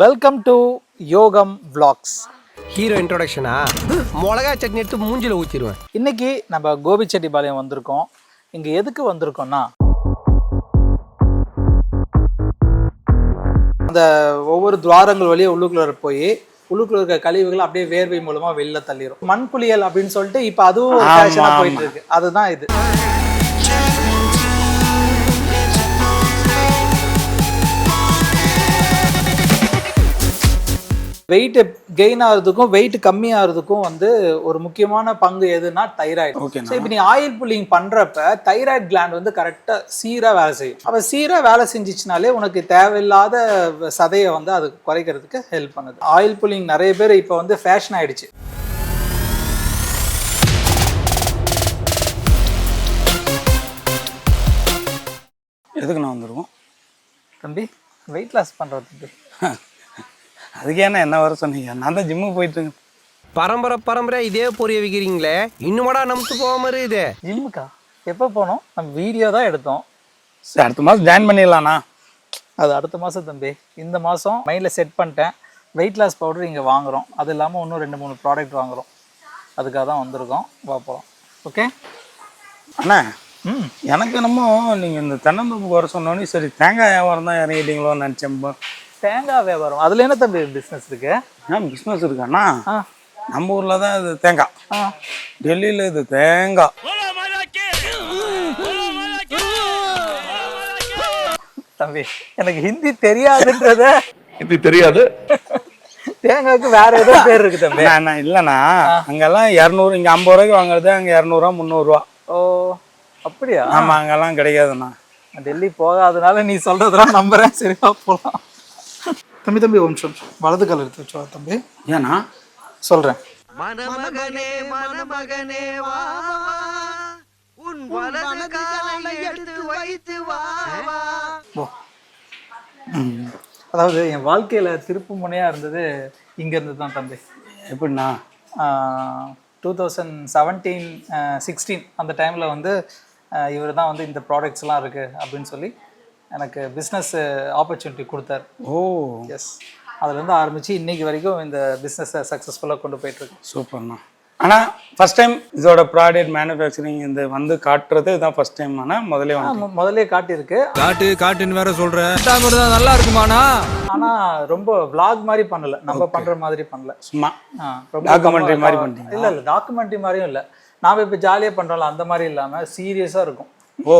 Welcome to Yogam vlogs. Hero இன்ட்ரோடக்ஷனா மிளகா சட்னி எடுத்து மூஞ்சில ஊற்றிடுவேன் இன்னைக்கு நம்ம கோபிச்செட்டிப்பாளையம் வந்திருக்கோம். இங்க எதுக்கு வந்திருக்கோம்னா அந்த ஒவ்வொரு துவாரங்கள் வழியே உள்ளுக்குள்ள போய் உள்ளுக்குள்ள இருக்க கழிவுகள் அப்படியே வேர்வை மூலமா வெளில தள்ளிரும். மண் புளியல் அப்படின்னு சொல்லிட்டு இப்ப அதுவும் fashion ஆ போயிட்டு இருக்கு. அதுதான் இது. வெயிட் கெயின் ஆகிறதுக்கும் வெயிட் கம்மி ஆகிறதுக்கும் வந்து ஒரு முக்கியமான பங்கு எதுனா தைராய்டு. ஸோ இப்போ நீ ஆயில் புல்லிங் பண்றப்ப தைராய்டு கிளாண்ட் வந்து கரெக்டாக சீரா வேலை செய்யும். அப்போ சீரா வேலை செஞ்சிச்சுனாலே உனக்கு தேவையில்லாத சதையை வந்து அது குறைக்கிறதுக்கு ஹெல்ப் பண்ணுது. ஆயில் புல்லிங் நிறைய பேர் இப்போ வந்து ஃபேஷன் ஆயிடுச்சு. எதுக்கு நான் வந்துருவோம் தம்பி வெயிட் லாஸ் பண்றதுக்கு. அதுக்கு ஏன்னா என்ன வர சொன்னீங்க? நான் தான் ஜிம்முக்கு போயிட்டு பரம்பரை பரம்பரை இதே பொரிய விற்கிறீங்களே இன்னுமாடா நமக்கு போகாம இருக்குது? ஜிம்முக்கா எப்போ போனோம்? நம்ம வீடியோ தான் எடுத்தோம். சரி அடுத்த மாதம் ஜாயின் பண்ணிடலாண்ணா. அது அடுத்த மாதம் தம்பி. இந்த மாதம் மைண்டில் செட் பண்ணிட்டேன். வெயிட் லாஸ் பவுடர் இங்கே வாங்குறோம். அது இல்லாமல் இன்னும் ரெண்டு மூணு ப்ராடக்ட் வாங்குறோம். அதுக்காக தான் வந்திருக்கோம். போகலாம் ஓகே அண்ணா ம். எனக்கு என்னமோ நீங்கள் இந்த தென்னந்தோப்பு வர சொன்னோன்னே சரி தேங்காய் வியாபாரம் தான் இறங்கிட்டீங்களோன்னு நினச்சேன். தேங்காய் வியாபாரம் அதில் என்ன தம்பி பிஸ்னஸ் இருக்கு? ஏன் பிஸ்னஸ் இருக்காண்ணா ஆ. நம்ம ஊரில் தான் இது தேங்காய். ஆ. டெல்லியில் இது தேங்காய். தம்பி எனக்கு ஹிந்தி தெரியாதுன்றத. இது தெரியாது. தேங்காய்க்கு வேற ஏதோ பேர் இருக்கு தம்பி. அண்ணா இல்லைண்ணா. அங்கெல்லாம் இரநூறு இங்கே ஐம்பது ரூபாய்க்கு வாங்குறது அங்கே இரநூறுவா முந்நூறுரூவா ஓ அப்படியா? ஆமாம் அங்கெல்லாம் கிடைக்காதுண்ணா நான் டெல்லி போகாதனால நீ சொல்றதெல்லாம் நம்புறேன். சரிவா போகலாம் தம்பி தம்பி ஒரு நிமிஷம். வலது கால் எடுத்து வச்சு வா தம்பி? ஏண்ணா சொல்றேன். மணமகனே மணமகனே வா உன் வலது காலை எடுத்து வைத்து வா ஓ ம். அதாவது என் வாழ்க்கையில திருப்பு முனையா இருந்தது இங்க இருந்து தான் தம்பி. எப்படிண்ணா? டூ தௌசண்ட் செவன்டீன் சிக்ஸ்டீன் அந்த டைமில் வந்து இவர் தான் வந்து இந்த ப்ராடக்ட்ஸ்லாம் இருக்குது அப்படின்னு சொல்லி எனக்கு பிஸ்னஸ் ஆப்பர்ச்சுனிட்டி கொடுத்தாரு. ஓ. எஸ் அதுலேருந்து ஆரம்பித்து இன்னைக்கு வரைக்கும் இந்த பிஸ்னஸை சக்ஸஸ்ஃபுல்லாக கொண்டு போயிட்டுருக்கு சூப்பர்ண்ணா. ஆனால் ஃபர்ஸ்ட் டைம் இதோட ப்ராடக்ட் மேனுஃபேக்சரிங் இந்த வந்து காட்டுறது இதான் ஃபர்ஸ்ட் டைம் ஆனால் முதலே வந்து முதல்லே காட்டியிருக்கு. காட்டு காட்டுன்னு வேற சொல்ற. தான் நல்லா இருக்குமாண்ணா? ஆனால் ரொம்ப vlog மாதிரி பண்ணல. நம்ம பண்ணுற மாதிரி பண்ணல. சும்மா கம்ம- மாதிரி பண்ணிட்டீங்களா? இல்ல இல்ல டாக்குமெண்ட்ரி மாதிரியும் இல்ல. நாம இப்ப ஜாலியா பண்றோம்ல அந்த மாதிரி இல்லாம சீரியஸா இருக்கும். ஓ.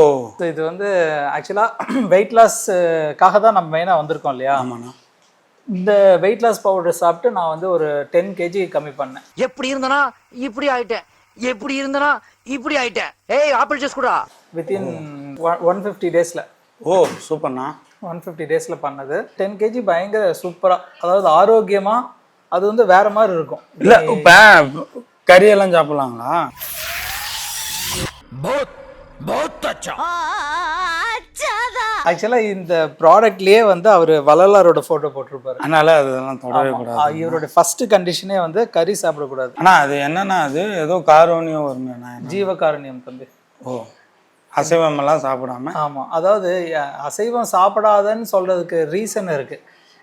இது வந்து ஆக்சுவலா வெயிட் லாஸ்க்காக தான் நம்ம மெயினா வந்திருக்கோம் இல்லையா? ஆமாண்ணா. இந்த வெயிட் லாஸ் பவுடர் சாப்பிட்டு நான் வந்து ஒரு டென் கேஜி கம்மி பண்ணேன். எப்படி இருந்தனா இப்படி ஆயிட்டேன். எப்படி இருந்தனா இப்படி ஆயிட்டேன். ஏய் ஆப்பிள் ஜூஸ் குடா வித்தின் ஒன் ஃபிஃப்டி டேஸ்ல ஓ சூப்பர்ண்ணா. ஒன் ஃபிஃப்டி டேஸ்ல பண்ணது. டென் கேஜி பயங்கர சூப்பரா அதாவது ஆரோக்கியமா அது வந்து வேற மாதிரி இருக்கும். இல்லை இப்போ கறியெல்லாம் சாப்பிட்லாங்களா? ஆக்சுவலா இந்த ப்ராடக்ட்லயே வந்து அவர் வள்ளலாரோட போட்டோ போட்டிருப்பாரு. அதனால அதெல்லாம் தொடவே கூடாது. இவரோட ஃபர்ஸ்ட் கண்டிஷனே வந்து கறி சாப்பிடக்கூடாது. ஆனால் அது என்னன்னா அது ஏதோ காரோனியம் வருமேண்ணா ஜீவகாருண்யம் தம்பி. ஓ அசைவமெல்லாம் சாப்பிடாம? ஆமா. அதாவது அசைவம் சாப்பிடாதன்னு சொல்றதுக்கு ரீசன் இருக்கு.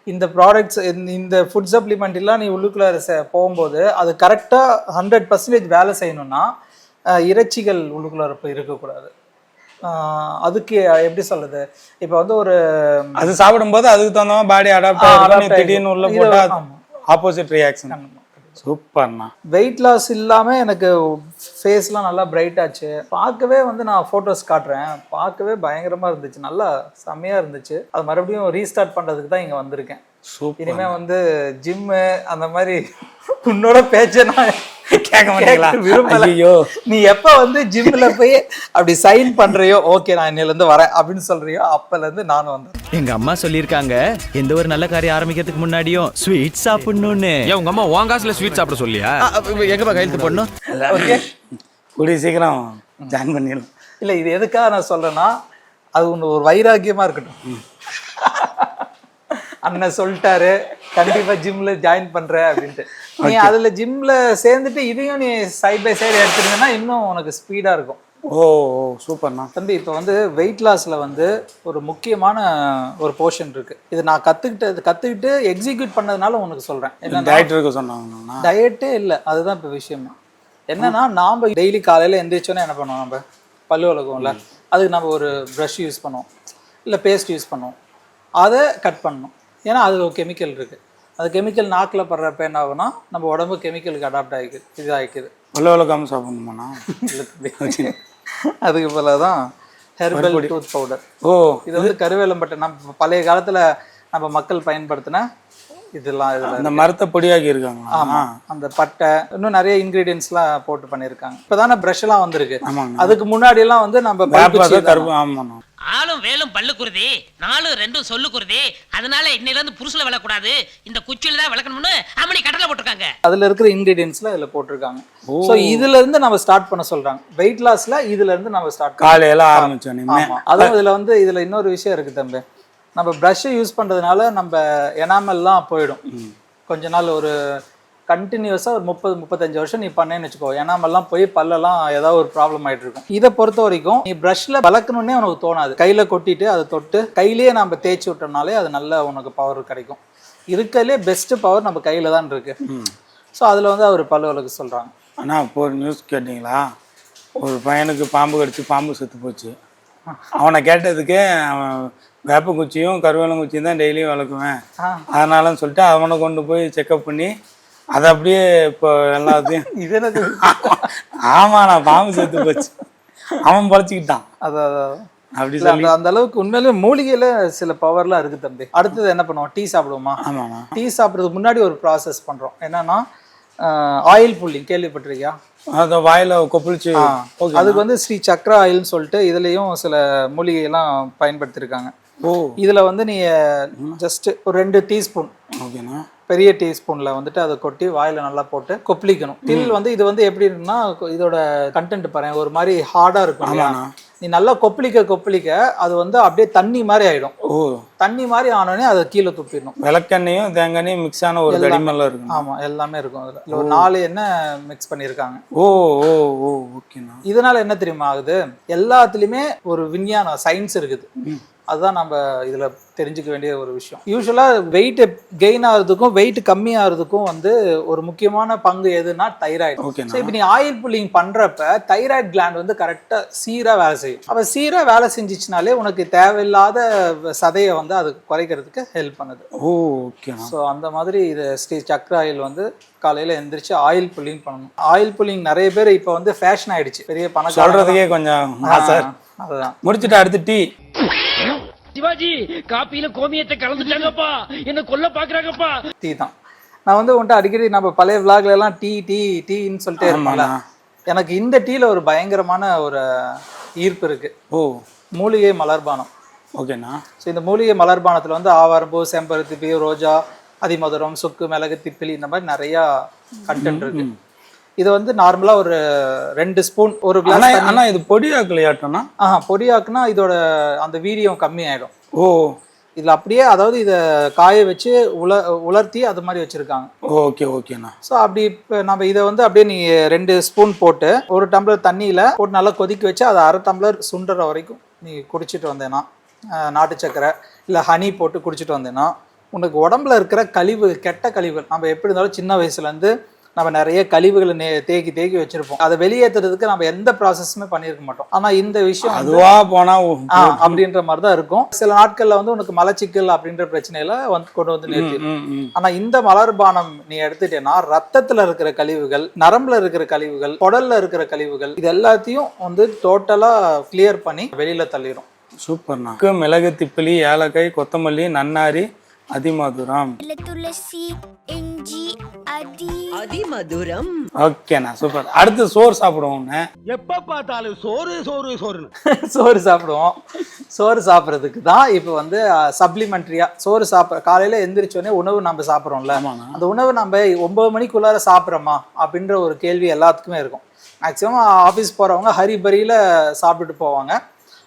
இந்த ப்ராடக்ட்ஸ் இந்த ஃபுட் சப்ளிமெண்ட் எல்லாம் நீ உள்ளுக்குள்ள போகும்போது அது கரெக்டா ஹண்ட்ரட் பர்சன்டேஜ் வேலை செய்யணும்னா இறைச்சிகள் உள்ளுக்குள்ள போய் இருக்கக்கூடாது. அதுக்கு எப்படி சொல்றது? இப்போ வந்து ஒரு அது சாப்பிடும்போது அதுக்கு தகுந்த பாடி அடாப்ட் திடீர்னு உள்ள. போட்டா. ஆப்போசிட் ரியாக்ஷன் சூப்பர்ண்ணா. வெயிட் லாஸ் இல்லாம எனக்கு ஃபேஸ்லாம் நல்லா பிரைட் ஆச்சு. பார்க்கவே வந்து நான் ஃபோட்டோஸ் காட்டுறேன். பார்க்கவே பயங்கரமா இருந்துச்சு. நல்லா செம்மையா இருந்துச்சு. அது மறுபடியும் ரீஸ்டார்ட் பண்றதுக்கு தான் இங்க வந்திருக்கேன். இனிமே வந்து ஜிம்மு அந்த மாதிரி உன்னோட பேச்ச நான் கேட்க மாட்டீங்களா? விரும்பல. ஐயோ நீ எப்ப வந்து ஜிம்ல போய் அப்படி சைன் பண்றியோ ஓகே நான் இன்னையில இருந்து வரேன் அப்படின்னு சொல்றியோ அப்பல இருந்து நானும் வந்தேன். எங்க அம்மா சொல்லிருக்காங்க எந்த ஒரு நல்ல காரியம் ஆரம்பிக்கிறதுக்கு முன்னாடியும் ஸ்வீட் சாப்பிடணும்னு. ஏன் உங்க அம்மா உன் காசுல ஸ்வீட் சாப்பிட சொல்லியா? எங்கப்பா கையெழுத்து போடணும் ஓகே கூடிய சீக்கிரம் ஜாயின் பண்ணிடலாம். இல்ல இது எதுக்காக நான் சொல்றேன்னா அது ஒன்று ஒரு வைராக்கியமா இருக்கட்டும். அண்ணன் சொல்லிட்டாரு கண்டிப்பா ஜிம்ல ஜாயின் பண்ற அப்படின்ட்டு. நீ அதுல ஜிம்ல சேர்ந்துட்டு இதையும் நீ சைட் பை சைடு எடுத்துட்டீங்கன்னா இன்னும் உனக்கு ஸ்பீடா இருக்கும். ஓ சூப்பர்ண்ணா தம்பி இப்போ வந்து வெயிட் லாஸில் வந்து ஒரு முக்கியமான ஒரு போர்ஷன் இருக்கு. இது நான் கற்றுக்கிட்டு கற்றுக்கிட்டு எக்ஸிக்யூட் பண்ணதுனால உனக்கு சொல்கிறேன் டேரக்டருக்கு சொன்னாங்கண்ணா. டயட்டே இல்லை. அதுதான் இப்போ விஷயமே. என்னன்னா நாம் டெய்லி காலையில் எந்திரிச்சோன்னே என்ன பண்ணுவோம் நம்ம? பல்லு விளக்குவோம்ல அதுக்கு நம்ம ஒரு ப்ரஷ் யூஸ் பண்ணுவோம். இல்லை பேஸ்ட் யூஸ் பண்ணுவோம். அதை கட் பண்ணணும். ஏன்னா அது ஒரு கெமிக்கல் இருக்குது அது கெமிக்கல் நாக்கில் படுறப்ப என்ன ஆகும்னா நம்ம உடம்பு கெமிக்கலுக்கு அடாப்ட் ஆகிக்குது இது ஆகிக்குது வெள்ள விளக்காம சாப்பிடணுமாண்ணா? அதுக்கு பதிலாக தான் ஹெர்பல் டூத் பவுடர் ஓ இது வந்து கருவேலம்பட்டை நம்ம பழைய காலத்தில் நம்ம மக்கள் பயன்படுத்தின இதெல்லாம் இதில் அந்த மரத்தை பொடியாக்கி இருக்காங்களா? ஆமாம் அந்த பட்டை இன்னும் நிறைய இன்க்ரீடியன்ஸ்லாம் போட்டு பண்ணியிருக்காங்க இப்போ தானே ப்ரஷ்லாம் வந்திருக்கு. அதுக்கு முன்னாடி எல்லாம் வந்து நம்ம கருப்பு ஆமாண்ணா ஆளும் வேலும் பல்லு குருதி நாலும் ரெண்டும் சொல்லு குருதி. அதனால இன்னையில இருந்து புருஷல விளக்கூடாது இந்த குச்சியில தான் விளக்கணும்னு அம்மனி கட்டளை போட்டிருக்காங்க. அதுல இருக்கிற இன்க்ரீடியன்ஸ்ல இதுல போட்டிருக்காங்க. ஸோ இதுல இருந்து நம்ம ஸ்டார்ட் பண்ண சொல்றாங்க. வெயிட் லாஸ்ல இதுல இருந்து நம்ம ஸ்டார்ட் காலையில ஆரம்பிச்சோம். அதுவும் இதுல வந்து இதுல இன்னொரு விஷயம் இருக்கு தம்பி. நம்ம ப்ரஷ்ஷை யூஸ் பண்றதுனால நம்ம எனாமெல்லாம் போயிடும். கொஞ்ச நாள் ஒரு கண்டினியூஸாக ஒரு முப்பது முப்பத்தஞ்சு வருஷம் நீ பண்ணேன்னு வச்சுக்கோ. எனாமெல்லாம் போய் பல்லெல்லாம் ஏதாவது ஒரு ப்ராப்ளம் ஆயிட்டு இருக்கும். இதை பொறுத்த வரைக்கும் நீ ப்ரஷ்ல வளர்க்கணுன்னே உனக்கு தோணாது. கையில கொட்டிட்டு அதை தொட்டு கையிலேயே நம்ம தேய்ச்சி விட்டோம்னாலே அது நல்ல உனக்கு பவர் கிடைக்கும். இருக்கறதுலே பெஸ்ட் பவர் நம்ம கையில தான் இருக்கு. ஸோ அதுல வந்து அவர் பல்லு வளர்க்க சொல்றாங்க. அண்ணா இப்போ ஒரு நியூஸ் கேட்டிங்களா? ஒரு பையனுக்கு பாம்பு கடிச்சு பாம்பு செத்து போச்சு. அவனை கேட்டதுக்கு அவன் வேப்பங்குச்சியும் கருவேலங்குச்சியும் தான் டெய்லியும் வளர்க்குவேன். அதனாலன்னு சொல்லிட்டு அவனை கொண்டு போய் செக்அப் பண்ணி அதை அப்படியே இப்போ எல்லாத்தையும் இது என்னது? ஆமாண்ணா பாம்பு செத்து போச்சு. அவன் பழச்சிக்கிட்டான். அதான் அப்படி சொல்லி. அந்த அந்த அளவுக்கு உண்மையிலேயே மூலிகையில சில பவர்லாம் இருக்கு தம்பி. அடுத்தது என்ன பண்ணுவோம்? டீ சாப்பிடுவோமா? ஆமாண்ணா டீ சாப்பிட்றதுக்கு முன்னாடி ஒரு ப்ராசஸ் பண்றோம். என்னன்னா ஆயில் புல்லிங் கேள்விப்பட்டிருக்கியா? அதை வாயில கொப்பளிச்சு அதுக்கு வந்து ஸ்ரீ சக்ரா ஆயில்னு சொல்லிட்டு இதுலயும் சில மூலிகையெல்லாம் பயன்படுத்தியிருக்காங்க இதுல வந்து நீ ஜஸ்ட் ஒரு ரெண்டு டீஸ்பூன் ஓகேண்ணா. பெரிய டீஸ்பூன்ல வந்துட்டு அதை கொட்டி வாயில நல்லா போட்டு கொப்பளிக்கணும். டில் வந்து இது வந்து எப்படி இருக்குன்னா இதோட கண்டென்ட் பாருங்க ஒரு மாதிரி ஹார்டா இருக்கும். நீ நல்லா கொப்பளிக்க கொப்பளிக்க அது வந்து அப்படியே தண்ணி மாதிரி ஆயிடும். ஓ. தண்ணி மாதிரி ஆனோடனே அதை கீழே துப்பிடணும். விளக்கெண்ணையும் தேங்காயும் மிக்ஸ் ஆன ஒரு தடிமெல்லாம் இருக்குண்ணா ஆமா எல்லாமே இருக்கும் அதுல. ஒரு நாலு எண்ணெய் மிக்ஸ் பண்ணியிருக்காங்க. ஓ ஓ ஓ ஓகேண்ணா. இதனால என்ன தெரியுமா ஆகுது? எல்லாத்துலயுமே ஒரு விஞ்ஞானம் சயின்ஸ் இருக்குது. அதுதான் நம்ம இதுல தெரிஞ்சுக்க வேண்டிய ஒரு விஷயம். யூஸ்வலா வெயிட் கெயின் ஆகிறதுக்கும் வெயிட் கம்மி ஆகிறதுக்கும் வந்து ஒரு முக்கியமான பங்கு எதுனா தைராய்டு. ஸோ இப்போ நீ ஆயில் புல்லிங் பண்றப்ப தைராய்டு கிளாண்ட் வந்து கரெக்டா சீரா வேலை செய்யும். அப்ப சீரா வேலை செஞ்சிச்சுனாலே உனக்கு தேவையில்லாத சதையை வந்து அது குறைக்கிறதுக்கு ஹெல்ப் பண்ணுது. ஓ ஓகேண்ணா ஸோ அந்த மாதிரி இது ஸ்ரீ சக்கர ஆயில் வந்து காலையில் எந்திரிச்சு ஆயில் புல்லிங் பண்ணணும். ஆயில் புல்லிங் நிறைய பேர் இப்போ வந்து ஃபேஷன் ஆயிடுச்சு. பெரிய பணம் சொல்றதுக்கே கொஞ்சம் அதுதான். முடிச்சுட்டு அடுத்து டீ. சிவாஜி காப்பியில கோமியத்தை கலந்துட்டாங்கப்பா. என்ன கொல்ல பாக்குறாங்கப்பா. டீ தான். நான் வந்து உன்ட்ட அடிக்கடி நம்ம பழைய விளாக்ல எல்லாம் டீ டீ டீன்னு சொல்லிட்டே ஆமாண்ணா. எனக்கு இந்த டீல ஒரு பயங்கரமான ஒரு ஈர்ப்பு இருக்கு. ஓ. மூலிகை மலர்பானம் ஓகேண்ணா. ஸோ இந்த மூலிகை மலர்பானத்தில் வந்து ஆவாரம்பூ செம்பருத்தி பூ ரோஜா அதிமதுரம் சுக்கு மிளகு திப்பிலி இந்த மாதிரி நிறையா கண்டென்ட் இருக்கு. இது வந்து நார்மலா ஒரு ரெண்டு ஸ்பூன் ஒரு கிளாஸ் ஆனா இது பொடியாக்கலையாட்டோண்ணா ஆஹா பொடியாக்குனா இதோட அந்த வீரியம் கம்மியாயிடும். ஓ. இதுல அப்படியே அதாவது இதை காய வச்சு உல உலர்த்தி அது மாதிரி வச்சிருக்காங்க. ஓகே ஓகேண்ணா. ஸோ அப்படி இப்போ நம்ம இதை வந்து அப்படியே நீ ரெண்டு ஸ்பூன் போட்டு ஒரு டம்ளர் தண்ணியில் போட்டு நல்லா கொதிக்க வச்சு அதை அரை டம்ளர் சுண்டுற வரைக்கும் நீ குடிச்சிட்டு வந்தேன்னா நாட்டு சக்கரை இல்லை ஹனி போட்டு குடிச்சிட்டு வந்தேன்னா உனக்கு உடம்புல இருக்கிற கழிவு கெட்ட கழிவுகள் நம்ம எப்படி இருந்தாலும் சின்ன வயசுலேருந்து நம்ம நிறைய கழிவுகளை நே தேக்கி தேக்கி வச்சிருப்போம். அதை வெளியேற்றுறதுக்கு நம்ம எந்த ப்ராசஸுமே பண்ணியிருக்க மாட்டோம். ஆனால் இந்த விஷயம் வந்து- அதுவா போனா அப்படின்ற மாதிரி தான் இருக்கும். சில நாட்கள்ல வந்து உனக்கு மலச்சிக்கல் அப்படின்ற பிரச்சனையில வந்து கொண்டு வந்து நிறுத்தி ம், ம். ஆனா இந்த மலர்பானம் நீ எடுத்துட்டேன்னா ரத்தத்துல இருக்கிற கழிவுகள் நரம்புல இருக்கிற கழிவுகள் குடல்ல இருக்கிற கழிவுகள் இது எல்லாத்தையும் வந்து டோட்டலா கிளியர் பண்ணி வெளியில தள்ளிடும் சூப்பர்ண்ணா. மிளகு திப்பிலி ஏலக்காய் கொத்தமல்லி நன்னாரி அதிமதுரம். துளசி இஞ்சி அதி. ஓகேண்ணா சூப்பர் அடுத்து சோறு சாப்பிடுவோம்ண்ணே எப்ப பார்த்தாலும் சோறு சோறு சோறுன்னு. சோறு சாப்பிடுவோம். சோறு சாப்பிட்றதுக்கு தான் இப்போ வந்து சப்ளிமெண்ட்ரியா சோறு சாப்பிட்ற காலையில எந்திரிச்சோடனே உணவு நம்ம சாப்பிட்றோம்ல. அந்த உணவு நம்ம ஒன்பது மணிக்குள்ளார சாப்பிட்றோமா? அப்படின்ற ஒரு கேள்வி எல்லாத்துக்குமே இருக்கும். மேக்ஸிமம் ஆஃபீஸ் போகிறவங்க ஹரிபரியில் சாப்பிட்டுட்டு போவாங்க.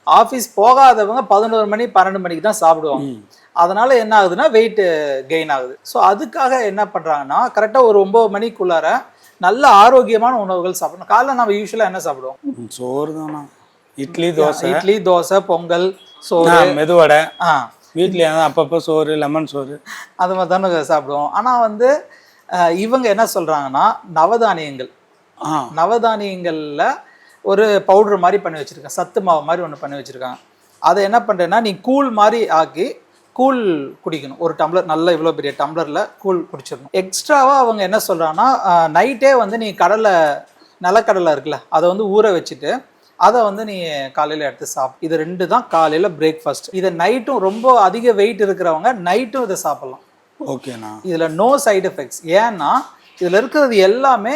ஆஃபீஸ் போகாதவங்க பதினோரு மணி பன்னெண்டு மணிக்கு தான் சாப்பிடுவாங்க. அதனால என்ன ஆகுதுன்னா வெயிட் கெயின் ஆகுது. ஸோ அதுக்காக என்ன பண்ணுறாங்கன்னா கரெக்டாக ஒரு ஒம்பது மணிக்குள்ளார நல்ல ஆரோக்கியமான உணவுகள் சாப்பிடணும். காலைல நம்ம யூஸ்வலாக என்ன சாப்பிடுவோம்? சோறு தானா? இட்லி தோசை. இட்லி தோசை பொங்கல் சோறு. மெதுவடை. ஆ. வீட்டில் அப்பப்போ சோறு லெமன் சோறு. அது மாதிரி தானே சாப்பிடுவோம். ஆனால் வந்து இவங்க என்ன சொல்கிறாங்கன்னா நவதானியங்கள். நவதானியங்களில் ஒரு பவுடர் மாதிரி பண்ணி வச்சுருக்கேன் சத்து மாவு மாதிரி ஒன்று பண்ணி வச்சுருக்காங்க. அதை என்ன பண்ணுறேன்னா நீ கூழ் மாதிரி ஆக்கி கூழ் குடிக்கணும். ஒரு டம்ளர் நல்ல இவ்வளோ பெரிய டம்ளரில் கூழ் குடிச்சிடணும். எக்ஸ்ட்ராவாக அவங்க என்ன சொல்கிறாங்கன்னா நைட்டே வந்து நீ கடலை நிலக்கடலை இருக்குல்ல அதை வந்து ஊற வச்சுட்டு அதை வந்து நீ காலையில் எடுத்து சாப்பிடு. இது ரெண்டு தான் காலையில் பிரேக்ஃபாஸ்ட் இதை நைட்டும் ரொம்ப அதிக வெயிட் இருக்கிறவங்க நைட்டும் இதை சாப்பிட்லாம். ஓகேண்ணா இதில் நோ சைடு எஃபெக்ட்ஸ் ஏன்னா இதில் இருக்கிறது எல்லாமே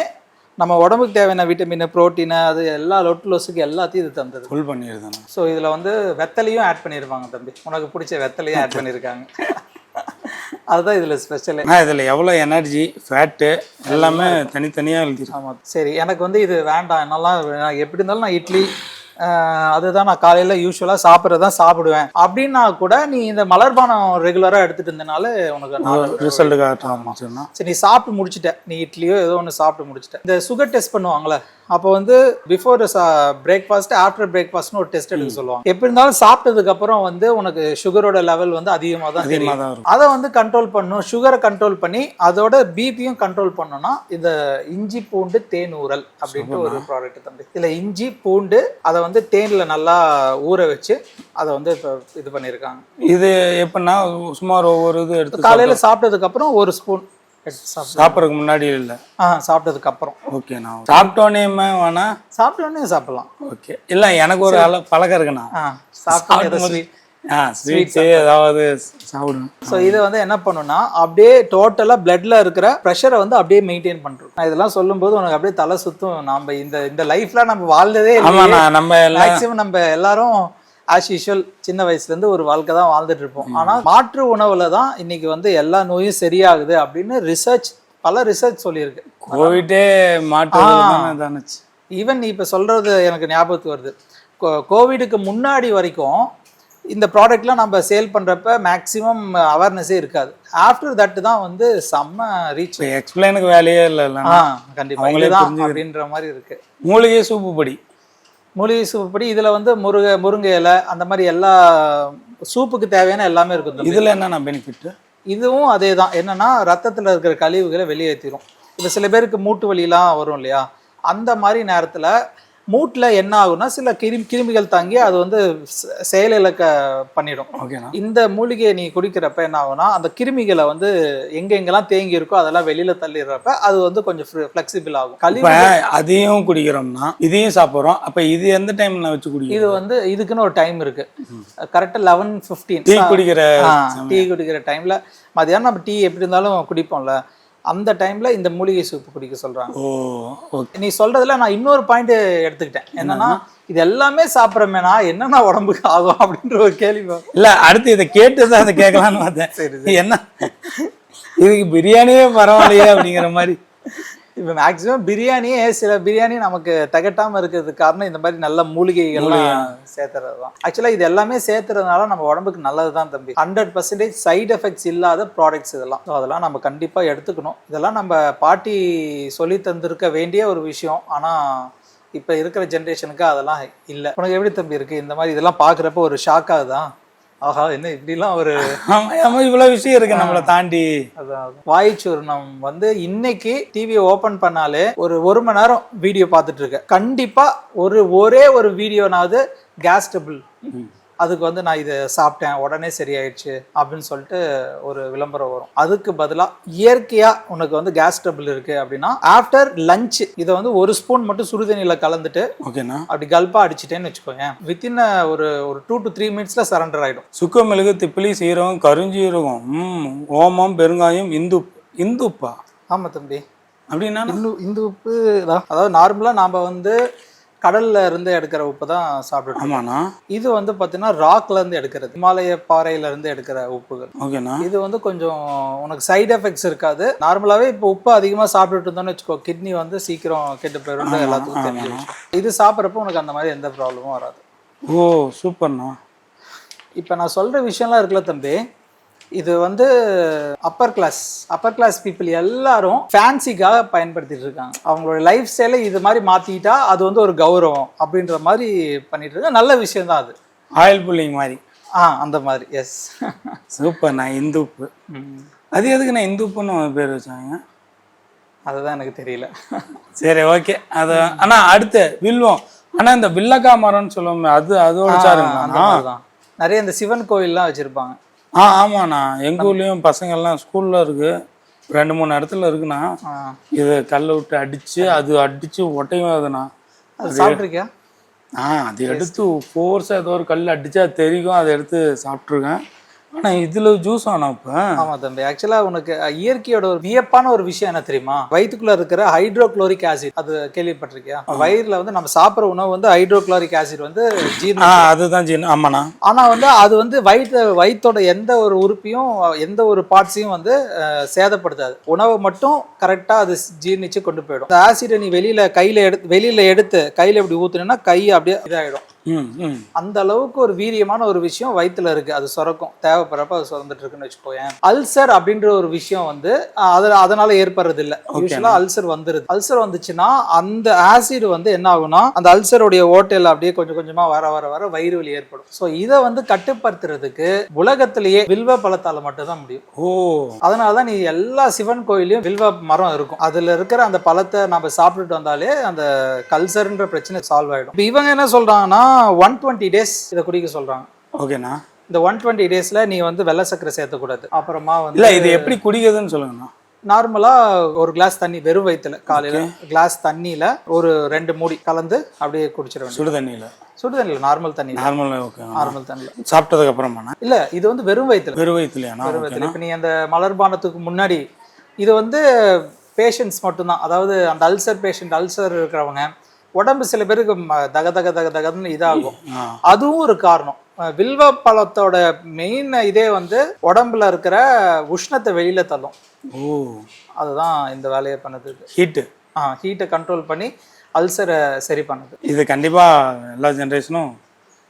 நம்ம உடம்புக்கு தேவையான விட்டமின் புரோட்டீன் அது எல்லா லொட்டு லொசுக்கு எல்லாத்தையும் இது தந்தது. ஃபுல் பண்ணிடுதுண்ணா ஸோ இதில் வந்து வெத்தலையும் ஆட் பண்ணியிருப்பாங்க தம்பி. உனக்கு பிடிச்ச வெத்தலையும் ஆட் பண்ணியிருக்காங்க அதுதான் இதில் ஸ்பெஷலே அண்ணா இதில் எவ்வளோ எனர்ஜி ஃபேட்டு எல்லாமே தனித்தனியாக எழுதிருக்கு ஆமாம் சரி எனக்கு வந்து இது வேண்டாம். என்னெல்லாம் எப்படி இருந்தாலும் நான் இட்லி அதுதான் நான் காலையில் யூஸ்வலாக சாப்பிட்றது தான் சாப்பிடுவேன். அப்படின்னா கூட நீ இந்த மலர்பானம் ரெகுலராக எடுத்துட்டு இருந்தனால உனக்கு நாலு ரிசல்ட் சரி நீ சாப்பிட்டு முடிச்சிட்ட. நீ இட்லியோ ஏதோ ஒன்று சாப்பிட்டு முடிச்சிட்ட. இந்த சுகர் டெஸ்ட் பண்ணுவாங்களே அப்போ வந்து பிஃபோர் பிரேக்ஃபாஸ்ட் ஆஃப்டர் பிரேக்ஃபாஸ்ட்னு ஒரு டெஸ்ட் எடுக்க சொல்லுவாங்க. எப்படி இருந்தாலும் சாப்பிட்டதுக்கு அப்புறம் வந்து உனக்கு சுகரோட லெவல் வந்து அதிகமாக தான் தெரியும். அதை வந்து கண்ட்ரோல் பண்ணும். சுகரை கண்ட்ரோல் பண்ணி அதோட பிபியும் கண்ட்ரோல் பண்ணணும்னா இந்த இஞ்சி பூண்டு தேன் ஊறல் அப்படின்ட்டு ஒரு ப்ராடக்ட் தம்பி. இதில் இஞ்சி பூண்டு அதை வந்து தேனில் நல்லா ஊற வச்சு அதை வந்து இப்போ இது பண்ணியிருக்காங்க இது எப்படின்னா சுமார் ஒவ்வொரு இது எடுத்து காலையில் சாப்பிட்டதுக்கு அப்புறம் ஒரு ஸ்பூன் சாப்பிட்றதுக்கு முன்னாடி இல்லை? ஆ சாப்பிட்டதுக்கு அப்புறம். ஓகேண்ணா சாப்பிட்டோன்னே வேணா? சாப்பிட்டோன்னே சாப்பிடலாம். ஓகே இல்லை எனக்கு ஒரு அளவு பழக்கம் இருக்குண்ணா. ஆ சாப்பிட்டு சாப்பிடும்போது ஆ ஸ்வீட்ஸு ஏதாவது சாப்பிடுவேன் ஸோ இது வந்து என்ன பண்ணுன்னா அப்படியே டோட்டலாக பிளட்ல இருக்கிற ப்ரெஷரை வந்து அப்படியே மெயின்டைன் பண்ணுறோம் நான் இதெல்லாம் சொல்லும்போது உனக்கு அப்படியே தலை சுத்தும். நம்ம இந்த இந்த லைஃப்ல நம்ம வாழ்ந்ததே ஆமாண்ணா நம்ம மேக்ஸிமம் நம்ம எல்லாரும் ஆஸ் யூஷுவல் சின்ன வயசுல இருந்து ஒரு வாழ்க்கை தான் வாழ்ந்துட்டு இருப்போம் ஆனா மாற்று உணவுல தான் இன்னைக்கு வந்து எல்லா நோயும் சரியாகுது அப்படின்னு ரிசர்ச் பல ரிசர்ச் சொல்லியிருக்கு. கோவிட்டே. தானுச்சு ஈவன் இப்போ சொல்றது எனக்கு ஞாபகத்துக்கு வருது. கோ- கோவிடுக்கு முன்னாடி வரைக்கும் இந்த ப்ராடக்ட்லாம் நம்ம சேல் பண்றப்ப மேக்ஸிமம் அவேர்னஸே இருக்காது. ஆஃப்டர் தட் தான் வந்து செம்ம ரீச் எக்ஸ்பிளைனுக்கு வேலையே இல்லைல்ல ஆ கண்டிப்பா. அவங்களே இதுதான் புரிஞ்சுக்கிது. அப்படின்ற மாதிரி இருக்கு. மூலிகை சூப்பு பொடி. மூலிகை படி இதுல வந்து முருங்கை முருங்கை இலை அந்த மாதிரி எல்லா சூப்புக்கு தேவையான எல்லாமே இருக்கும். இதில் என்னண்ணா பெனிஃபிட்டு இதுவும் அதே தான் என்னன்னா ரத்தத்துல இருக்கிற கழிவுகளை வெளியேற்றிடும் இப்போ சில பேருக்கு மூட்டு வலிலாம் வரும் இல்லையா? அந்த மாதிரி நேரத்துல மூட்டுல என்ன ஆகும்னா சில கிருமி கிருமிகள் தாங்கி அது வந்து செயலிழக்க பண்ணிடும். ஓகேண்ணா. இந்த மூலிகையை நீ குடிக்கிறப்ப என்ன ஆகும்னா அந்த கிருமிகளை வந்து எங்க எங்கெல்லாம் தேங்கி இருக்கோ அதெல்லாம் வெளியில தள்ளிடுறப்ப அது வந்து கொஞ்சம் ஃப்ளெக்சிபிள் ஆகும். கழிவு அதையும் குடிக்கிறோம்னா இதையும் சாப்பிட்றோம். அப்போ இது எந்த டைம்ல வச்சு இது குடிக்கிறோம் வந்து இதுக்குன்னு ஒரு டைம் இருக்கு. கரெக்டாக லெவன் ஃபிஃப்டீன் டீ குடிக்கிற டீ குடிக்கிற டைம்ல மதியானம் நம்ம டீ எப்படி இருந்தாலும் குடிப்போம்ல. அந்த டைம்ல இந்த மூலிகை சூப்பு குடிக்க சொல்றாங்க. Oh okay. நீ சொல்றதுல நான் இன்னொரு பாயிண்ட் எடுத்துக்கிட்டேன். என்னன்னா இது எல்லாமே சாப்பிட்றமேனா என்னென்ன உடம்புக்கு ஆகும் அப்படின்ற ஒரு கேள்வி. இல்ல அடுத்து இதை கேட்டு தான் அதை கேட்கலான்னு பார்த்தேன். என்ன? இதுக்கு பிரியாணியே பரவாயில்லையே அப்படிங்கிற மாதிரி. இப்போ மேக்ஸிமம் பிரியாணியே சில பிரியாணி நமக்கு திகட்டாம இருக்கிறதுக்கு காரணம் இந்த மாதிரி நல்ல மூலிகைகள்லாம் சேர்த்துறது தான் ஆக்சுவலாக இது எல்லாமே சேர்த்துறதுனால நம்ம உடம்புக்கு நல்லது தான் தம்பி. ஹண்ட்ரட் பர்சன்டேஜ் சைடு எஃபெக்ட்ஸ் இல்லாத ப்ராடக்ட்ஸ் இதெல்லாம். ஸோ அதெல்லாம் நம்ம கண்டிப்பாக எடுத்துக்கணும். இதெல்லாம் நம்ம பாட்டி சொல்லி தந்திருக்க வேண்டிய ஒரு விஷயம். ஆனால் இப்போ இருக்கிற ஜென்ரேஷனுக்கு அதெல்லாம் இல்லை. உனக்கு எப்படி தம்பி இருக்கு? இந்த மாதிரி இதெல்லாம் பார்க்குறப்ப ஒரு ஷாக் ஆகுதா? ஆஹா என்ன இப்படிலாம் ஒரு ஆமா இவ்வளவு விஷயம் இருக்கு நம்மளை தாண்டி. அதான் வாய்ச்சூர்ணம் வந்து இன்னைக்கு டிவியை ஓபன் பண்ணாலே ஒரு ஒரு மணி நேரம் வீடியோ பார்த்துட்டு இருக்க கண்டிப்பா ஒரு ஒரே ஒரு வீடியோனாவது கேஸ் டபுள் அதுக்கு வந்து நான் இதை சாப்பிட்டேன் உடனே சரியாயிடுச்சு அப்படின்னு சொல்லிட்டு ஒரு விளம்பரம் வரும். அதுக்கு பதிலாக இயற்கையா உனக்கு வந்து கேஸ் டபுள் இருக்கு அப்படின்னா ஆஃப்டர் லஞ்ச் இதை வந்து ஒரு ஸ்பூன் மட்டும் சுடுதண்ணியில கலந்துட்டு ஓகேண்ணா. அப்படி கல்பா அடிச்சிட்டேன்னு வச்சுக்கோங்க. வித்தின் ஒரு ஒரு டூ டு த்ரீ மினிட்ஸ்ல சரண்டர் ஆயிடும். சுக்கு மிளகு திப்பிலி சீரகம் கருஞ்சீரகம் ஓமம் பெருங்காயம் இந்து இந்துப்பா. ஆமா தம்பி. அப்படின்னா? இந்து இந்து உப்பு தான். அதாவது நார்மலாக நாம் வந்து கடல்ல இருந்து எடுக்கிற உப்பு தான் இருக்கோம். ஆமாண்ணா. இது வந்து பார்த்தீங்கன்னா ராக்ல இருந்து எடுக்கிறது. இமாலய பாறையில இருந்து எடுக்கிற உப்புகள். ஓகேண்ணா. இது வந்து கொஞ்சம் உனக்கு சைடு எஃபெக்ட்ஸ் இருக்காது. நார்மலாவே இப்போ உப்பு அதிகமா சாப்பிட்டுட்டு இருந்தோம்னு வச்சுக்கோ கிட்னி வந்து சீக்கிரம் கெட்டு போயிடும் எல்லாத்துக்கும் தெரிஞ்ச விஷயம் இது சாப்பிட்றப்போ உனக்கு அந்த மாதிரி எந்த ப்ராப்ளமும் வராது. ஓ சூப்பர்ண்ணா. இப்போ நான் சொல்ற விஷயம்லாம் இருக்குல்ல தம்பி இது வந்து upper class upper class people எல்லாரும் ஃபேன்சிக்காக பயன்படுத்திட்டு இருக்காங்க. அவங்களோட லைஃப் ஸ்டைலை இது மாதிரி மாற்றிக்கிட்டா அது வந்து ஒரு கௌரவம் அப்படின்ற மாதிரி பண்ணிட்டு இருக்காங்க. நல்ல விஷயம் தான் அது. ஆயில் புல்லிங் மாதிரி. ஆ அந்த மாதிரி எஸ் சூப்பர் நான் இந்து உப்பு. அது எதுக்கு நான் இந்து உப்புன்னு பேர் வச்சாங்க? அதுதான் எனக்கு தெரியல. சரி ஓகே அது ஆனா அடுத்து வில்வம். ஆனா இந்த வில்லக்கா மரம்னு சொல்லுவோமே அது அதோட தான் நிறைய இந்த சிவன் கோயில்லாம் வச்சிருப்பாங்க. ஆ ஆமாண்ணா. எங்க ஊர்லயும் பசங்கள்லாம் ஸ்கூல்ல இருக்கு. ரெண்டு மூணு இடத்துல இருக்குண்ணா. இது கல்லை விட்டு அடிச்சு அது அடிச்சு ஒட்டையும் அதுண்ணா. அது சாப்பிட்ருக்கியா ஆ அது எடுத்து ஃபோர்ஸாக ஏதோ ஒரு கல் அடிச்சா தெரியும். அதை எடுத்து சாப்பிட்ருக்கேன் ஆனா இதுல ஜூஸ் ஆனா இப்போ. ஆமா தம்பி. ஆக்சுவலா உனக்கு இயற்கையோட ஒரு வியப்பான ஒரு விஷயம் என்ன தெரியுமா? வயிற்றுக்குள்ள இருக்கிற ஹைட்ரோகுளோரிக் ஆசிட் அது கேள்விப்பட்டிருக்கியா? வயிறுல வந்து நம்ம சாப்பிட்ற உணவு வந்து ஹைட்ரோகுளோரிக் ஆசிட் வந்து ஜீரணம் அதுதான் ஜீன் ஆமாண்ணா. ஆனா வந்து அது வந்து வயிற்று வயிற்றோட எந்த ஒரு உறுப்பையும் எந்த ஒரு பார்ட்ஸையும் வந்து சேதப்படுத்தாது. உணவை மட்டும் கரெக்டா அது ஜீர்ணிச்சு கொண்டு போயிடும். அந்த ஆசிடை நீ வெளியில கையில எடுத்து வெளியில எடுத்து கையில இப்படி ஊத்துனேன்னா கை அப்படியே இதாயிடும். அந்த அளவுக்கு ஒரு வீரியமான ஒரு விஷயம் வயித்துல இருக்கு. அது சுரக்கும். தேவைப்படுறப்ப அது சுரந்துட்டு இருக்குன்னு வச்சுக்கோயேன். அல்சர் அப்படின்ற ஒரு விஷயம் வந்து அஹ், அது அதனால ஏற்படுறது இல்ல யூஸ்வலா அல்சர் வந்துருது. அல்சர் வந்துச்சுன்னா அந்த ஆசிட் வந்து என்ன ஆகும்னா அந்த அல்சருடைய ஓட்டையில அப்படியே கொஞ்சம் கொஞ்சமா வர வர வர வயிறு வலி ஏற்படும். ஸோ இதை வந்து கட்டுப்படுத்துறதுக்கு உலகத்திலேயே வில்வ பழத்தால மட்டும்தான் முடியும். ஓ. அதனாலதான் நீ எல்லா சிவன் கோயிலையும் வில்வ மரம் இருக்கும். அதுல இருக்கிற அந்த பழத்தை நம்ம சாப்பிட்டுட்டு வந்தாலே அந்த கல்சர்ன்ற பிரச்சனை சால்வ் ஆயிடும். இப்ப இவங்க என்ன சொல்றாங்கன்னா ஒன் டுவெண்ட்டி டேஸ் இதை குடிக்க சொல்றாங்க. ஓகேண்ணா. இந்த ஒன் டுவெண்ட்டி டேஸ்ல நீ வந்து வெள்ளை சக்கரை சேர்த்தக்கூடாது. அப்புறமா இல்ல வந்து இது எப்படி குடிக்கிறதுன்னு சொல்லுங்கண்ணா. நார்மலா ஒரு கிளாஸ் தண்ணி வெறும் வயிற்றுல காலையில கிளாஸ் தண்ணியில ஒரு ரெண்டு மூடி கலந்து அப்படியே குடிச்சிட சுடு தண்ணியில. சுடு தண்ணியில் நார்மல் தண்ணி நார்மல் ஓகே நார்மல் தண்ணியில். சாப்பிட்டதுக்கு அப்புறமாண்ணா. இல்ல இது வந்து வெறும் வயிற்றுல வெறும் வயிற்றுலையாண்ணா வெறும் வயிற்றுல இப்போ நீ அந்த மலர்பானத்துக்கு முன்னாடி இது வந்து பேஷண்ட்ஸ் மட்டும்தான். அதாவது அந்த அல்சர் பேஷண்ட் அல்சர் இருக்கிறவங்க உடம்பு சில பேருக்கு தக தக தக தகன்னு இதாகும். அதுவும் ஒரு காரணம். வில்வ பழத்தோட மெயின் இதே வந்து உடம்புல இருக்கிற உஷ்ணத்தை வெளியில தள்ளும். ஓ. அதுதான் இந்த வேலையை பண்ணுது. ஹீட்டு ஆ ஹீட்டை கண்ட்ரோல் பண்ணி அல்சரை சரி பண்ணுது. இது கண்டிப்பா எல்லா ஜென்ரேஷனும்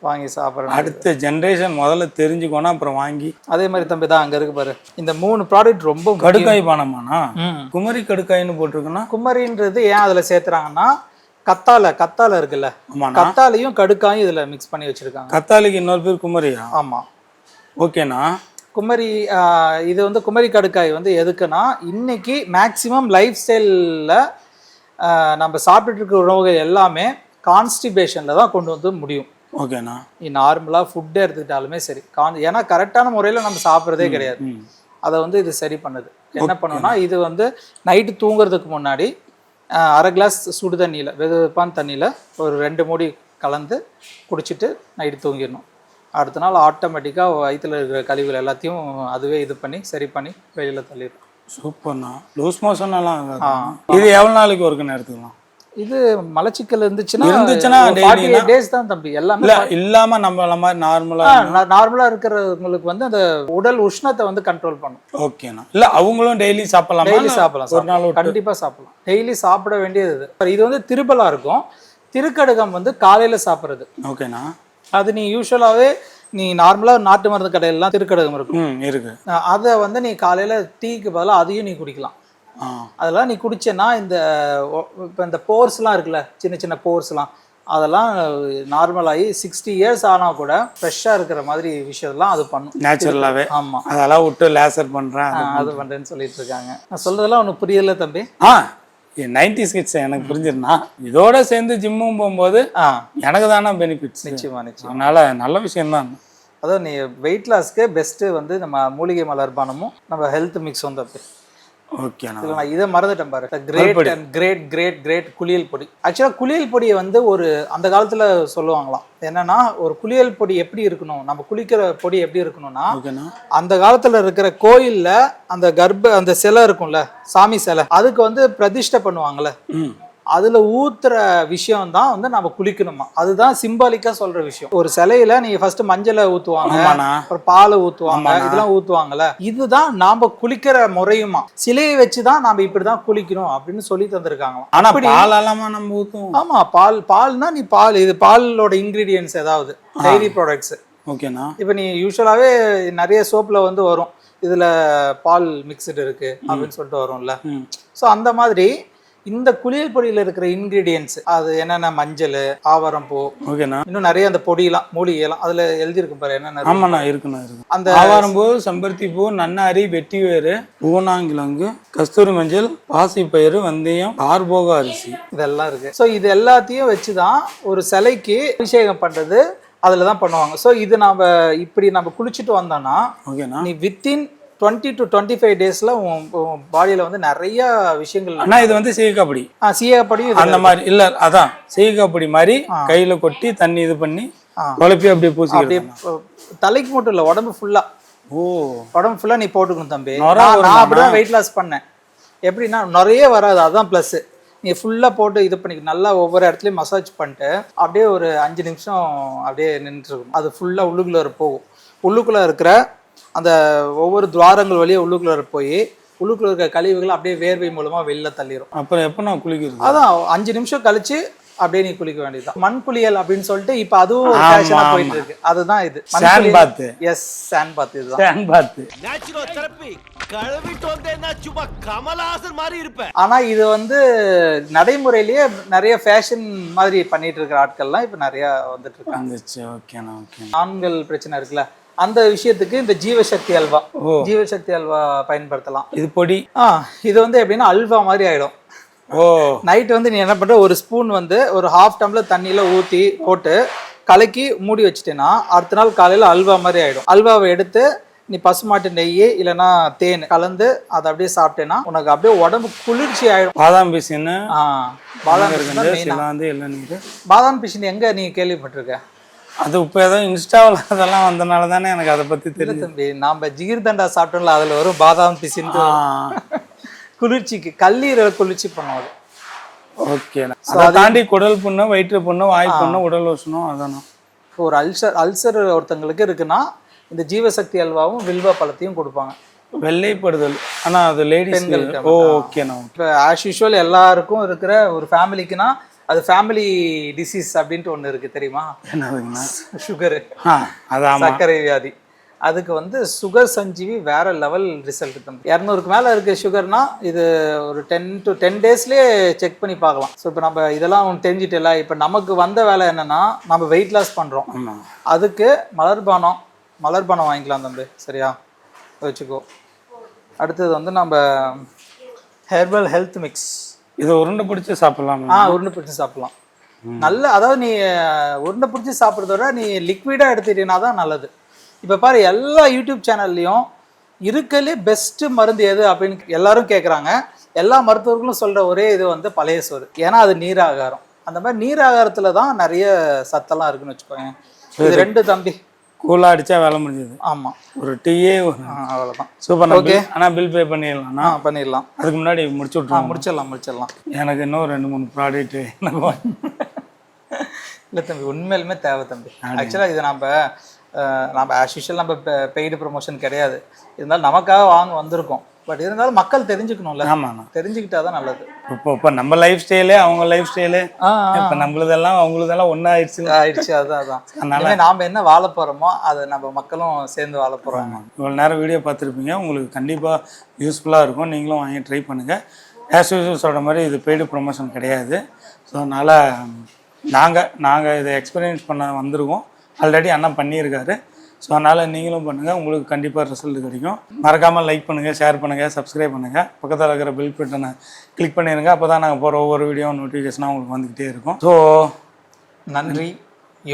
வாங்கி சாப்பிட்றேன் அடுத்த ஜென்ரேஷன் முதல்ல தெரிஞ்சுக்கோனா அப்புறம் வாங்கி அதே மாதிரி தம்பி தான் அங்க இருக்கு பாரு. இந்த மூணு ப்ராடக்ட் ரொம்ப. கடுக்காய் பானமாண்ணா? ம். குமரி கடுக்காய்னு போட்டிருக்குன்னா? குமரின்றது ஏன் அதுல சேர்த்துறாங்கன்னா கத்தாழை கத்தாழை இருக்குல்ல. ஆமாண்ணா. கத்தாழையும் கடுக்காயும் இதுல மிக்ஸ் பண்ணி வச்சிருக்காங்க. கத்தாலிக்கு இன்னொரு பேர் குமரியா? ஆமா. ஓகேண்ணா. குமரி இது வந்து குமரி கடுக்காய் வந்து எதுக்குன்னா இன்னைக்கு மேக்சிமம் லைஃப் ஸ்டைலில் நம்ம சாப்பிட்டுட்டு இருக்கிற உணவுகள் எல்லாமே கான்ஸ்டிபேஷனில் தான் கொண்டு வந்து முடியும். ஓகேண்ணா. நார்மலாக ஃபுட்டு எடுத்துக்கிட்டாலுமே சரி. கான் ஏன்னா கரெக்டான முறையில் நம்ம சாப்பிட்றதே கிடையாது. அதை வந்து இது சரி பண்ணுது. என்ன பண்ணுன்னா இது வந்து நைட்டு தூங்குறதுக்கு முன்னாடி அரை கிளாஸ் சுடு தண்ணியில் வெது வெப்பான தண்ணியில் ஒரு ரெண்டு மூடி கலந்து குடிச்சிட்டு நைட்டு தூங்கிடணும். அடுத்த நாள் ஆட்டோமேட்டிக்காக வயித்துல இருக்கிற கழிவுகள் எல்லாத்தையும் அதுவே இது பண்ணி சரி பண்ணி வெளியில் தள்ளிடும் சூப்பர்ண்ணா லூஸ் மோஷன் எல்லாம் ஆகாது. இது எவ்வளவு நாளைக்கு ஒர்க்குன்னு எடுத்துக்கலாம் இது மலச்சிக்கல் இருந்துச்சுன்னா இருந்துச்சுன்னா டேஸ் தான் தம்பி எல்லாமே இல்ல இல்லாம நம்மள மாதிரி நார்மலா நார்மலாக இருக்கிறவங்களுக்கு வந்து அந்த உடல் உஷ்ணத்தை வந்து கண்ட்ரோல் பண்ணும். ஓகேண்ணா இல்ல அவங்களும் டெய்லி சாப்பிடலாமா? டெய்லி சாப்பிடலாம் ஒரு நாள் கண்டிப்பா சாப்பிடலாம். டெய்லி சாப்பிட வேண்டியது இது. இது வந்து திருப்பலா இருக்கும். திருக்கடுகம் வந்து காலையில சாப்பிட்றது. ஓகேண்ணா அது நீ யூஸ்வலாவே நீ நார்மலா நாட்டு மருந்து கடையிலலாம் திருக்கடுகம் இருக்கும். இருக்கு. அதை வந்து நீ காலையில டீக்கு பதிலாக அதையும் நீ குடிக்கலாம். அதெல்லாம் நீ குடிச்சேன்னா இந்த இப்போ இந்த போர்ஸ்லாம் இருக்குல்ல சின்ன சின்ன போர்ஸ்லாம் அதெல்லாம் நார்மலாகி சிக்ஸ்டி இயர்ஸ் ஆனால் கூட ஃப்ரெஷ்ஷாக இருக்கிற மாதிரி விஷயம்லாம் அது பண்ணும். நேச்சுரலாவே ஆமாம் அதெல்லாம் விட்டு லேசர் பண்றேன் அது- பண்ணுறேன்னு சொல்லிட்டு இருக்காங்க நான் சொல்றதெல்லாம் உனக்கு புரியல தம்பி. ஆ நைன்டி ஸ்கிட்ஸ் எனக்கு புரிஞ்சிருந்தா. இதோட சேர்ந்து ஜிம்மும் போகும்போது ஆ. எனக்கு தானே பெனிஃபிட்ஸ் நிச்சயமா நிச்சயம். அதனால நல்ல விஷயம் தான் அதாவது நீ வெயிட் லாஸ்க்கு பெஸ்ட்டு வந்து நம்ம மூலிகை மலர்பானமும் நம்ம ஹெல்த் மிக்ஸ் வந்து அப்படி ஓகேண்ணா இதை மறந்துட்டேன் பாரு. Great and great great great குளியல் பொடி. ஆக்சுவலாக குளியல் பொடியை வந்து ஒரு அந்த காலத்துல சொல்லுவாங்களாம். என்னன்னா ஒரு குளியல் பொடி எப்படி இருக்கணும்? நம்ம குளிக்கிற பொடி எப்படி இருக்கணும்னா அந்த காலத்துல இருக்கிற கோயில்ல அந்த கர்ப்ப அந்த சிலை இருக்கும்ல சாமி சிலை அதுக்கு வந்து பிரதிஷ்டை பண்ணுவாங்கல்ல. அதுல ஊத்துற விஷயம் தான் வந்து நம்ம குளிக்கணுமா? அதுதான் சிம்பாலிக்கா சொல்ற விஷயம். ஒரு சிலையில நீங்க ஃபர்ஸ்ட் மஞ்சளை ஆமாண்ணா. அப்புறம் பாலை ஆமாண்ணா. இதெல்லாம் ஊத்துவாங்கல்ல. இதுதான் நாம குளிக்கிற முறையுமா? சிலையை வச்சுதான் நாம இப்படிதான் குளிக்கணும் அப்படின்னு சொல்லி தந்திருக்காங்களாம். ஆனா அப்படி பால் நம்ம ஊத்துவோம்? ஆமா பால் பால்னா நீ பால் இது பாலோட இன்கிரீடியன்ஸ் ஏதாவது டைரி ப்ராடக்ட்ஸ் ஓகேண்ணா. இப்போ நீ யூஸ்வலாகவே நிறைய சோப்பில் வந்து வரும். இதுல பால் மிக்சடு இருக்கு அப்படின்னு சொல்லிட்டு வரும்ல. ஸோ அந்த மாதிரி இந்த குளியல் பொடியில் இருக்கிற இன்கிரீடியன்ஸ் அது என்னென்ன மஞ்சள் ஆவாரம்பூ ஓகேண்ணா இன்னும் நிறைய அந்த பொடியெல்லாம் மூலிகைலாம் அதுல எழுதியிருக்கும் பாரு என்னென்ன. ஆமாண்ணா இருக்குண்ணா இருக்கு. அந்த ஆவாரம்பூ செம்பருத்தி பூ நன்னாரி வெட்டிவேறு பூனாங்கிழங்கு கஸ்தூரி மஞ்சள் பாசிப்பயிறு வெந்தயம் கார்போக அரிசி. இதெல்லாம் இருக்கு. ஸோ இது எல்லாத்தையும் வச்சு தான் ஒரு சிலைக்கு அபிஷேகம் பண்றது அதில் தான் பண்ணுவாங்க. ஸோ இது நம்ம இப்படி நம்ம குளிச்சுட்டு வந்தோம்னா ஓகேண்ணா நீ within twenty to twenty five டேஸில் பாடியில் வந்து நிறைய விஷயங்கள் அண்ணா இது வந்து சீக்காப்படி ஆ இது அந்த மாதிரி இல்ல அதான் சீக்காப்படி மாதிரி கையில கொட்டி தண்ணி இது பண்ணி. குழப்பி அப்படியே அப்படியே பூசிக்கிறேன் ப- தலைக்கு மட்டும் இல்லை உடம்பு ஃபுல்லாக ஓ. உடம்பு ஃபுல்லாக நீ போட்டுக்கணும் தம்பி. நான் நான் வருமாண்ணா? அப்படி தான் வெயிட் லாஸ் பண்ணேன். எப்படின்னா நிறைய வராது அதுதான் ப்ளஸ்ஸு நீ ஃபுல்லாக போட்டு இது பண்ணி நல்லா ஒவ்வொரு இடத்துலையும் மசாஜ் பண்ணிட்டு அப்படியே ஒரு அஞ்சு நிமிஷம் அப்படியே நின்றுருக்கும் அது ஃபுல்லாக உள்ளுக்குள்ளே போகும். உள்ளுக்குள்ளே இருக்கிற அந்த ஒவ்வொரு துவாரங்கள் வழியாக உள்ளுக்குள்ளே போய் உள்ளுக்குள்ள இருக்கிற கழிவுகள் அப்படியே வேர்வை மூலமாக வெளில தள்ளிடும் அப்புறம் எப்போ நான் குளிக்கிறது அதான் அஞ்சு நிமிஷம் கழிச்சு அப்படியே நீ குளிக்க வேண்டியதுதான். மண் குளியல் அப்படின்னு சொல்லிட்டு இப்போ அதுவும் ஆமா. போயிட்டு இருக்கு அதுதான் இது. Sand bath. Yes sand bath இதுதான். ஃபேன் பார்த்து ஆனா இது வந்து நடைமுறையிலேயே நிறைய ஃபேஷன் மாதிரி பண்ணிட்டு இருக்கிற ஆட்கள்லாம் இப்ப நிறைய வந்துட்டு இருக்காங்க. ஓகேண்ணா ஓகே ஆண்கள் பிரச்சனை இருக்குல்ல. அந்த விஷயத்துக்கு இந்த ஜீவசக்தி அல்வா. ஜீவசக்தி அல்வா பயன்படுத்தலாம். இது பொடி? ஆ இது வந்து எப்படின்னா அல்வா மாதிரி ஆயிடும். ஓ. நைட் வந்து நீ என்ன பண்ற? ஒரு ஸ்பூன் வந்து ஒரு ஹாஃப் டம்ளர் தண்ணியில ஊத்தி போட்டு கலக்கி மூடி வச்சிட்டேன்னா அடுத்த நாள் காலையில அல்வா மாதிரி ஆயிடும். அல்வாவை எடுத்து நீ பசுமாட்டு நெய் இல்லைன்னா தேன் கலந்து அதை அப்படியே சாப்பிட்டேன்னா உனக்கு அப்படியே உடம்பு குளிர்ச்சி ஆயிடும். பாதாம் பிசின்னு பாதாம் பிசின் பாதாம் பிசின் எங்க நீ கேள்விப்பட்டிருக்க? அது இப்போ ஏதோ இன்ஸ்டாவில் அதெல்லாம் வந்தனால தானே எனக்கு அதை பற்றி தெரியுது. தம்பி நாம ஜிகிர்தண்டா சாப்பிட்டோம்ல அதுல வரும் பாதாம் பிசின் குளிர்ச்சிக்கு கல்லீரல் குளிர்ச்சி பண்ணும் அது ஓகேண்ணா அதை தாண்டி குடல் புண்ணு வயிற்று புண்ணு வாய் புண்ணு உடல் உஷ்ணம் அதானா ஒரு அல்சர் அல்சர் ஒருத்தங்களுக்கு இருக்குன்னா இந்த ஜீவசக்தி அல்வாவும் வில்வ பழத்தையும் கொடுப்பாங்க. வெள்ளைப்படுதல். ஆனா அது லேடிஸ். ஓகேண்ணா இப்போ ஆஸ் யூஷுவல் எல்லாருக்கும் இருக்கிற ஒரு ஃபேமிலிக்குனா அது ஃபேமிலி டிசீஸ் அப்படின்ட்டு ஒன்று இருக்கு தெரியுமா? என்னதுங்கண்ணா சுகரு ஆ அது ஆமா. சர்க்கரை வியாதி. அதுக்கு வந்து சுகர் சஞ்சீவி வேற லெவல் ரிசல்ட் தம்பி இரநூறுக்கு மேலே இருக்க சுகர்னா இது ஒரு டென் டு டென் டேஸ்லேயே செக் பண்ணி பார்க்கலாம். ஸோ இப்போ நம்ம இதெல்லாம் ஒன்று தெரிஞ்சிட்டல இப்போ நமக்கு வந்த வேலை என்னன்னா நம்ம வெயிட் லாஸ் பண்ணுறோம் அதுக்கு மலர்பானம் மலர்பானம் வாங்கிக்கலாம் தம்பி சரியா? வச்சுக்கோ. அடுத்தது வந்து நம்ம ஹெர்பல் ஹெல்த் மிக்ஸ் இதை உருண்டை பிடிச்சி சாப்பிடலாம்? ஆ உருண்டை பிடிச்சி சாப்பிடலாம். நல்ல அதாவது நீ உருண்டை பிடிச்சி சாப்பிட்றத விட நீ லிக்விடாக எடுத்துட்டீங்கன்னா தான் நல்லது. இப்போ பாரு எல்லா யூடியூப் சேனல்லையும் இருக்கலே பெஸ்ட்டு மருந்து எது அப்படின்னு எல்லாரும் கேட்குறாங்க எல்லா மருத்துவர்களும் சொல்கிற ஒரே இது வந்து பழைய சோறு. ஏன்னா அது நீராகாரம். அந்த மாதிரி நீராகாரத்தில் தான் நிறைய சத்தெல்லாம் இருக்குன்னு வச்சுக்கோங்க இது ரெண்டு தம்பி கூலா அடிச்சா வேலை முடிஞ்சது. ஆமாம் ஒரு டீயே அவ்வளோதான் சூப்பர் Okay. ஓகே ஆனா பில் பே பண்ணிடலாம்ண்ணா பண்ணிடலாம். அதுக்கு முன்னாடி முடிச்சு விட்ருவோம் முடிச்சிடலாம் முடிச்சிடலாம். எனக்கு இன்னும் ரெண்டு மூணு ப்ராடக்ட் எனக்கு இல்லை தம்பி உண்மையிலுமே தேவை தம்பி. ஆக்சுவலாக இது நம்ம நம்ம ஆஸ் யூஷுவல் நம்ம பெய்டு ப்ரொமோஷன் கிடையாது. இருந்தாலும் நமக்காக வாங்க வந்திருக்கோம். பட் இருந்தாலும் மக்கள் தெரிஞ்சுக்கணும்ல. ஆமாண்ணா தெரிஞ்சுக்கிட்டா தான் நல்லது. இப்போ இப்போ நம்ம லைஃப் ஸ்டைலு அவங்க லைஃப் ஸ்டைலு இப்போ நம்மளதெல்லாம் அவங்களதெல்லாம் ஒன்றா ஆயிடுச்சு ஆயிடுச்சு அதான் அதான். அதனால- நாம என்ன வாழ போறோமோ அதை நம்ம மக்களும் சேர்ந்து வாழ போறாங்க இவ்வளோ நேரம் வீடியோ பார்த்துருப்பீங்க. உங்களுக்கு கண்டிப்பாக யூஸ்ஃபுல்லாக இருக்கும். நீங்களும் வாங்கி ட்ரை பண்ணுங்கள் ஆஸ் யூஸ்வல் சொல்கிற மாதிரி இது பெய்டு ப்ரொமோஷன் கிடையாது. ஸோ அதனால் நாங்கள் நாங்கள் இதை எக்ஸ்பீரியன்ஸ் பண்ண வந்திருக்கோம். ஆல்ரெடி அண்ணா பண்ணியிருக்காரு. ஸோ அதனால் நீங்களும் பண்ணுங்கள் உங்களுக்கு கண்டிப்பாக ரிசல்ட் கிடைக்கும். மறக்காமல் லைக் பண்ணுங்கள் ஷேர் பண்ணுங்கள் சப்ஸ்கிரைப் பண்ணுங்கள் பக்கத்தில் இருக்கிற பெல் பட்டனை கிளிக் பண்ணிடுங்க அப்போ தான் நாங்கள் போகிற ஒவ்வொரு வீடியோ நோட்டிஃபிகேஷனாக உங்களுக்கு வந்துக்கிட்டே இருக்கும். ஸோ நன்றி.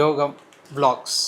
யோகம் ப்ளாக்ஸ்